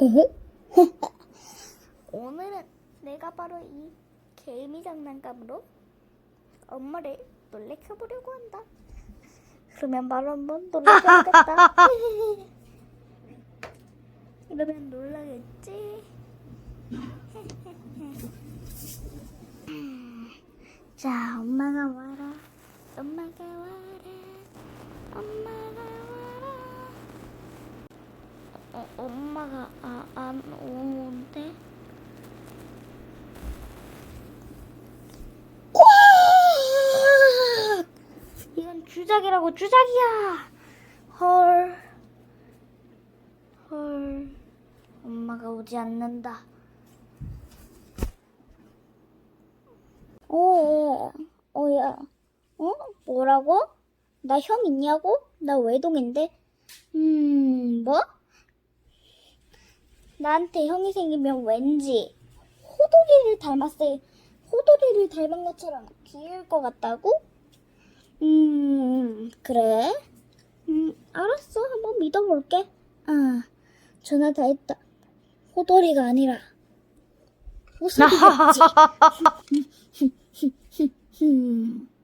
어? 오늘은 내가 바로 이 개미 장난감으로 엄마를 놀래켜보려고 한다. 그러면 바로 한번 놀래켜야겠다. 이러면 놀라겠지? 자, 엄마가 와라. 엄마가 와라. 엄마가. 어, 엄마가 아, 안 오는데? 이건 주작이라고 주작이야. 헐. 헐. 엄마가 오지 않는다. 어, 어, 야. 어? 뭐라고? 나 형 있냐고? 나 외동인데? 음, 뭐? 나한테 형이 생기면 왠지 호돌이를 닮았을, 호돌이를 닮은 것처럼 귀여울 것 같다고? 음, 그래? 음, 알았어. 한번 믿어볼게. 아, 전화 다 했다. 호돌이가 아니라, 호소리겠지. 음.